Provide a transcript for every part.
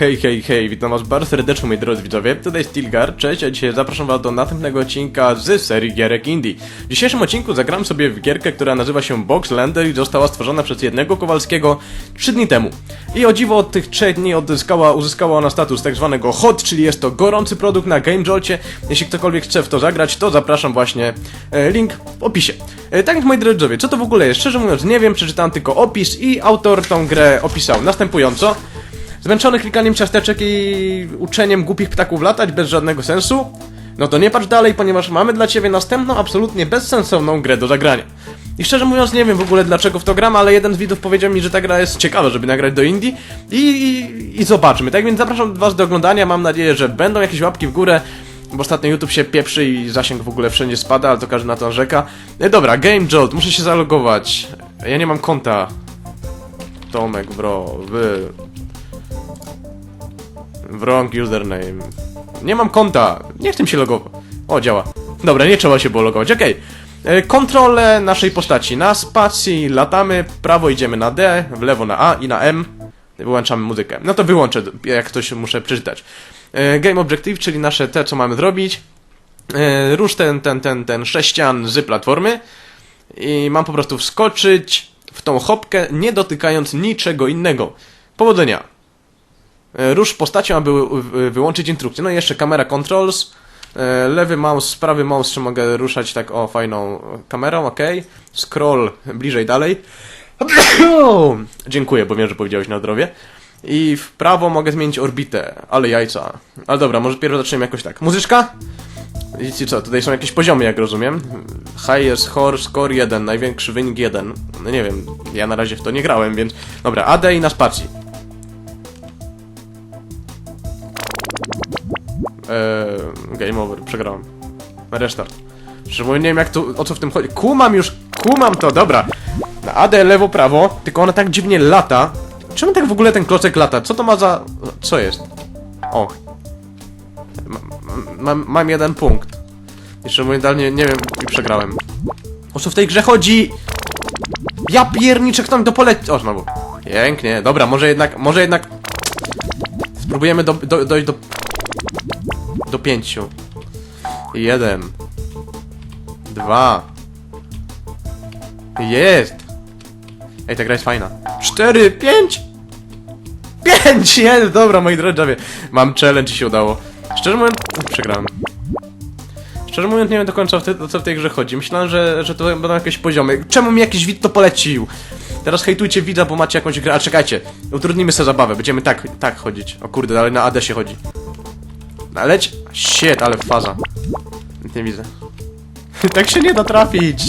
Hej, hej, hej, witam was bardzo serdecznie moi drodzy widzowie, tutaj Stilgar, cześć, a dzisiaj zapraszam was do następnego odcinka z serii gierek indie. W dzisiejszym odcinku zagram sobie w gierkę, która nazywa się Boxlander i została stworzona przez jednego Kowalskiego 3 dni temu. I o dziwo od tych 3 dni odzyskała, uzyskała ona status tak zwanego hot, czyli jest to gorący produkt na Game Jolcie. Jeśli ktokolwiek chce w to zagrać, to zapraszam właśnie, e, link w opisie. E, tak więc moi drodzy widzowie, co to w ogóle jest? Szczerze mówiąc nie wiem, przeczytałem tylko opis i autor tą grę opisał następująco. Zmęczony klikaniem ciasteczek i uczeniem głupich ptaków latać bez żadnego sensu? No to nie patrz dalej, ponieważ mamy dla ciebie następną, absolutnie bezsensowną grę do zagrania. I szczerze mówiąc nie wiem w ogóle dlaczego w to gram, ale jeden z widzów powiedział mi, że ta gra jest ciekawa, żeby nagrać do Indii i, i, i zobaczmy. Tak więc zapraszam was do oglądania, mam nadzieję, że będą jakieś łapki w górę, bo ostatnio YouTube się pieprzy i zasięg w ogóle wszędzie spada, ale to każdy na to narzeka. E, dobra, Game Jolt, muszę się zalogować. Ja nie mam konta. Tomek, bro, wy... Wrong username. Nie mam konta. Nie chcę się logować. O, działa. Dobra, nie trzeba się było logować. Okej. Okay. Kontrolę naszej postaci. Na spacji latamy, prawo idziemy na D, w lewo na A i na M. Wyłączamy muzykę. No to wyłączę, jak ktoś muszę przeczytać. E, Game Objective, czyli nasze te, co mamy zrobić. E, Rusz ten, ten, ten, ten sześcian z platformy. I mam po prostu wskoczyć w tą hopkę, nie dotykając niczego innego. Powodzenia. E, Rusz postacią, aby wy- wyłączyć instrukcję. No i jeszcze kamera controls. E, Lewy mouse, prawy mouse, czy mogę ruszać tak o fajną kamerą, ok. Scroll bliżej dalej. Dziękuję, bo wiem, że powiedziałeś na zdrowie. I w prawo mogę zmienić orbitę, ale jajca. Ale dobra, może pierwszy zaczniemy jakoś tak. Muzyczka? I co, tutaj są jakieś poziomy, jak rozumiem. Highest score, score 1, największy wynik 1. No nie wiem, ja na razie w to nie grałem, więc... Dobra, AD i na spacji. Game over, przegrałem. Restart. Mówiąc, nie wiem jak to, o co w tym chodzi. Kumam już, kumam to, dobra. Na AD lewo, prawo, tylko ona tak dziwnie lata. Czemu tak w ogóle ten klocek lata? Co to ma za... co jest? O. Mam, mam, jeden punkt. Jeszcze dalej nie, wiem i przegrałem. O co w tej grze chodzi? Ja pierniczę, kto mi to poleci... O, znowu. Pięknie, dobra, może jednak, może jednak... Spróbujemy do, do, dojść do... Do pięciu. Jeden. Dwa. Jest! Ej, ta gra jest fajna. Cztery, pięć! Pięć! Jest! Dobra, moi drodzy, mam challenge i się udało. Szczerze mówiąc, przegrałem. Szczerze mówiąc, nie wiem do końca o, co w tej grze chodzi. Myślałem, że, że to będą jakieś poziomy. Czemu mi jakiś widz to polecił? Teraz hejtujcie widza, bo macie jakąś grę. A czekajcie, utrudnimy sobie zabawę. Będziemy tak, tak chodzić. O kurde, ale na AD się chodzi. Leć. Shit, ale faza. Nic nie widzę. tak się nie da trafić.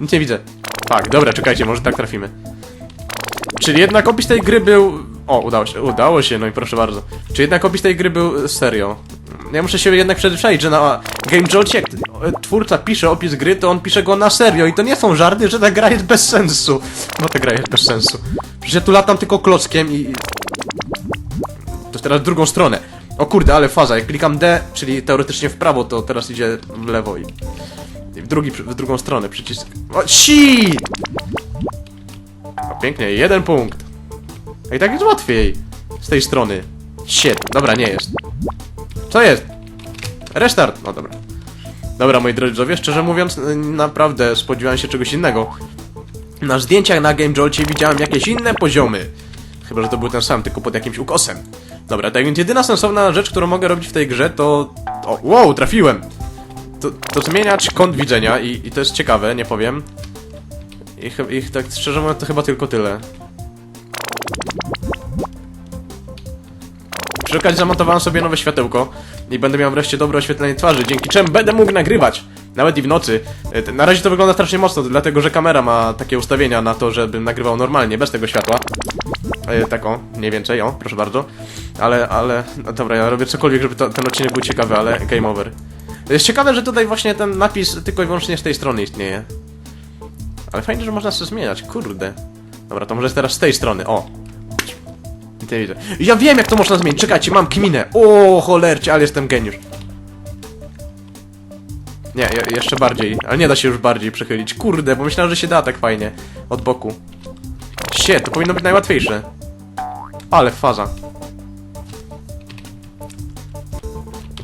Nic nie widzę. Tak, dobra, czekajcie, może tak trafimy. Czyli jednak opis tej gry był... O, udało się, udało się, no i proszę bardzo. Czy jednak opis tej gry był serio? Ja muszę się jednak przyzwyczaić, że na Game Jolcie, jak twórca pisze opis gry, to on pisze go na serio i to nie są żarty, że ta gra jest bez sensu. No ta gra jest bez sensu. Przecież ja tu latam tylko klockiem i... To teraz w drugą stronę. O kurde, ale faza, jak klikam D, czyli teoretycznie w prawo, to teraz idzie w lewo i... I w, drugi, w drugą stronę przycisk. O, shit! O, pięknie, jeden punkt. I tak jest łatwiej. Z tej strony. Shit, dobra, nie jest. Co jest? Restart. No dobra. Dobra, moi drodzy widzowie, szczerze mówiąc, naprawdę spodziewałem się czegoś innego. Na zdjęciach na Game Jolcie widziałem jakieś inne poziomy. Chyba, że to był ten sam, tylko pod jakimś ukosem. Dobra, tak więc jedyna sensowna rzecz, którą mogę robić w tej grze, to... O, wow, trafiłem! To, to zmieniać kąt widzenia i, i to jest ciekawe, nie powiem. I, I tak szczerze mówiąc, to chyba tylko tyle. Przy okazji zamontowałem sobie nowe światełko i będę miał wreszcie dobre oświetlenie twarzy, dzięki czemu będę mógł nagrywać. Nawet i w nocy. E, Na razie to wygląda strasznie mocno, dlatego że kamera ma takie ustawienia na to, żebym nagrywał normalnie, bez tego światła. E, tak o, mniej więcej, o, proszę bardzo. Ale, ale, no dobra, ja robię cokolwiek, żeby to, ten odcinek był ciekawy, ale game over. Jest ciekawe, że tutaj właśnie ten napis tylko i wyłącznie z tej strony istnieje. Ale fajnie, że można sobie zmieniać, kurde. Dobra, to może jest teraz z tej strony, o. I te widzę. Ja wiem, jak to można zmienić, czekajcie, mam kminę. O, cholercie, ale jestem geniusz. Nie, je, jeszcze bardziej, ale nie da się już bardziej przechylić. Kurde, bo myślałem, że się da tak fajnie. Od boku. Sie, to powinno być najłatwiejsze. Ale faza.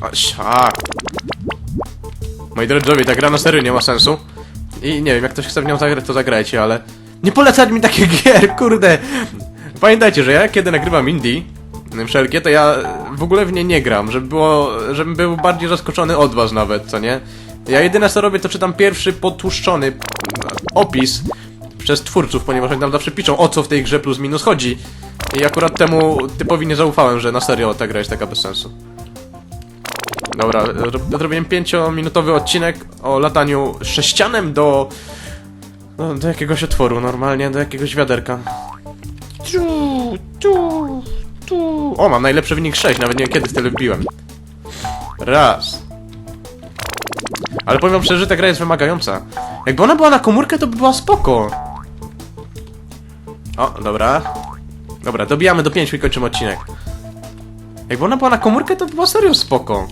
A, siak. Moi drodzy, ta gra na serio nie ma sensu. I nie wiem, jak ktoś chce w nią zagrać, to zagrajcie, ale... Nie polecać mi takich gier, kurde! Pamiętajcie, że ja kiedy nagrywam indie, wszelkie, to ja w ogóle w nie nie gram, żeby było, żebym był bardziej zaskoczony od was nawet, co nie? Ja jedyne co robię, to czytam pierwszy potłuszczony opis przez twórców, ponieważ oni tam zawsze piszą, o co w tej grze plus minus chodzi. I akurat temu typowi nie zaufałem, że na serio ta gra jest taka bez sensu. Dobra, ro- zrobiłem 5-minutowy odcinek o lataniu sześcianem do... No, do jakiegoś otworu, normalnie, do jakiegoś wiaderka. Tu, tu, tu. O, mam najlepszy wynik 6, nawet nie wiem kiedy tyle wbiłem. Raz. Ale powiem wam szczerze, że ta gra jest wymagająca. Jakby ona była na komórkę, to by była spoko. O, dobra. Dobra, dobijamy do 5 i kończymy odcinek. Jakby ona była na komórkę, to by była serio spoko.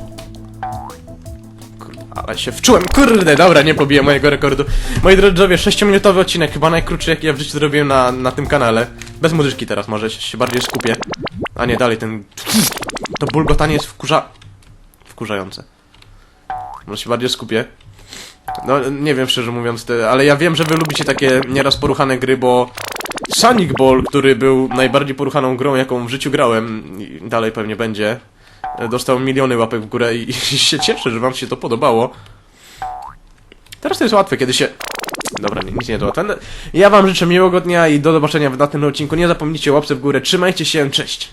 Ale się wczułem, kurde, dobra, nie pobiję mojego rekordu. Moi drodzy, 6-minutowy odcinek, chyba najkrótszy, jaki ja w życiu zrobiłem na, na tym kanale. Bez muzyczki teraz, może się bardziej skupię. A nie, dalej ten... To bulgotanie jest wkurza... Wkurzające. Może się bardziej skupię. No, nie wiem szczerze mówiąc, te, ale ja wiem, że wy lubicie takie nieraz poruchane gry, bo Sonic Ball, który był najbardziej poruchaną grą, jaką w życiu grałem, dalej pewnie będzie, dostał miliony łapek w górę i, i się cieszę, że wam się to podobało. Teraz to jest łatwe, kiedy się... Dobra, nic nie to Ja wam życzę miłego dnia i do zobaczenia w następnym odcinku. Nie zapomnijcie łapce w górę. Trzymajcie się, cześć!